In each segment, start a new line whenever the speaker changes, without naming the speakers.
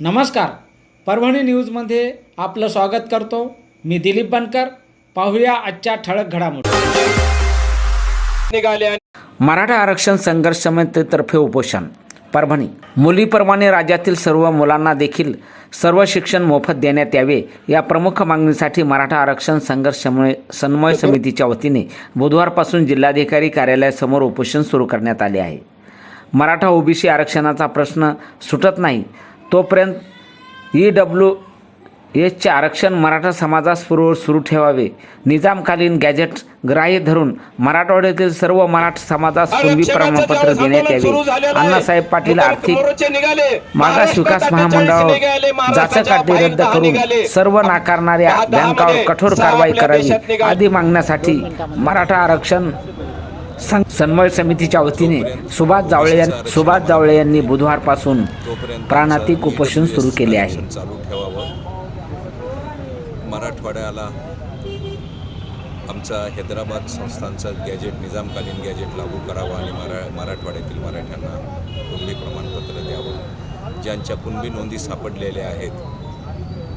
नमस्कार. परभणी न्यूजमध्ये आपलं स्वागत करतो. मी दिलीप बनकर. पाहूया आजच्या ठळक घडामोडी.
मराठा आरक्षण संघर्ष समितीतर्फे उपोषण. परभणी. मुलीप्रमाणे राज्यातील सर्व मुलांना देखील सर्व शिक्षण मोफत देण्यात यावे या प्रमुख मागणीसाठी मराठा आरक्षण संघर्ष समन्वय समितीच्या वतीने बुधवारपासून जिल्हाधिकारी कार्यालयासमोर उपोषण सुरू करण्यात आले आहे. मराठा ओबीसी आरक्षणाचा प्रश्न सुटत नाही. तोपर्यंत ई डब्ल्यू एसचे आरक्षण मराठा समाजास पूर्व सुरू ठेवावे. निजामकालीन गॅजेट ग्राह्य धरून मराठवाड्यातील सर्व मराठा समाजास कुणबी प्रमाणपत्र देण्यात यावे. अण्णासाहेब पाटील आर्थिक मागास विकास महामंडळावर जाचकाटी रद्द करून सर्व नाकारणाऱ्या बँकावर कठोर कारवाई करावी. आदी मागण्यासाठी मराठा आरक्षण सं- समन्वय समितीच्या वतीने सुभाष जावळे सुभाष जावळे यांनी बुधवारपासून प्राणातिक उपोषण सुरू केले आहे.
चालू ठेवावं. मराठवाड्याला आमचा हैदराबाद संस्थांचा गॅजेट निजामकालीन गॅजेट लागू करावं आणि मरा मराठवाड्यातील मराठ्यांना कुणबी प्रमाणपत्र द्यावं. ज्यांच्या कुणबी नोंदी सापडलेल्या आहेत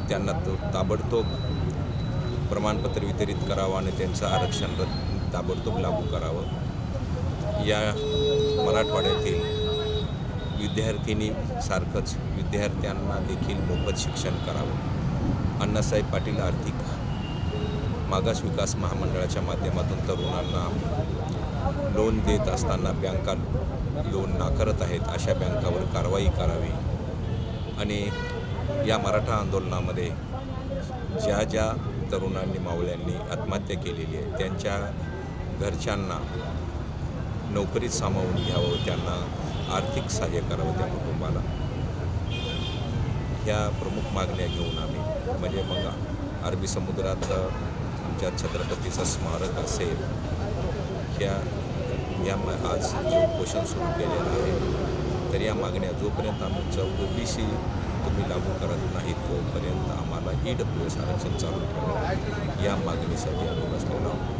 त्यांना तो ताबडतोब प्रमाणपत्र वितरित करावं आणि त्यांचं आरक्षण ताबडतोब लागू करावं. या मराठवाड्यातील विद्यार्थिनी सारखंच विद्यार्थ्यांना देखील मोफत शिक्षण करावं. अण्णासाहेब पाटील आर्थिक मागास विकास महामंडळाच्या माध्यमातून तरुणांना लोन देत असताना बँका लोन नाकारत आहेत अशा बँकावर कारवाई करावी. आणि या मराठा आंदोलनामध्ये ज्या ज्या तरुणांनी मावळ्यांनी आत्महत्या केलेली आहे त्यांच्या घरच्यांना नोकरीत सामावून घ्यावं त्यांना आर्थिक सहाय्य करावं त्या कुटुंबाला. ह्या प्रमुख मागण्या घेऊन आम्ही म्हणजे मग अरबी समुद्रात आमच्या छत्रपतीचं स्मारक असेल ह्या या आज जे उपोषण सुरू केलेलं आहे तर या मागण्या जोपर्यंत आमचं ओबीसी तुम्ही लागू करत नाही तोपर्यंत आम्हाला ई डब्ल्यू एस आरक्षण चालू ठेवा. या मागणीसाठी आम्ही बसलेलो आहोत.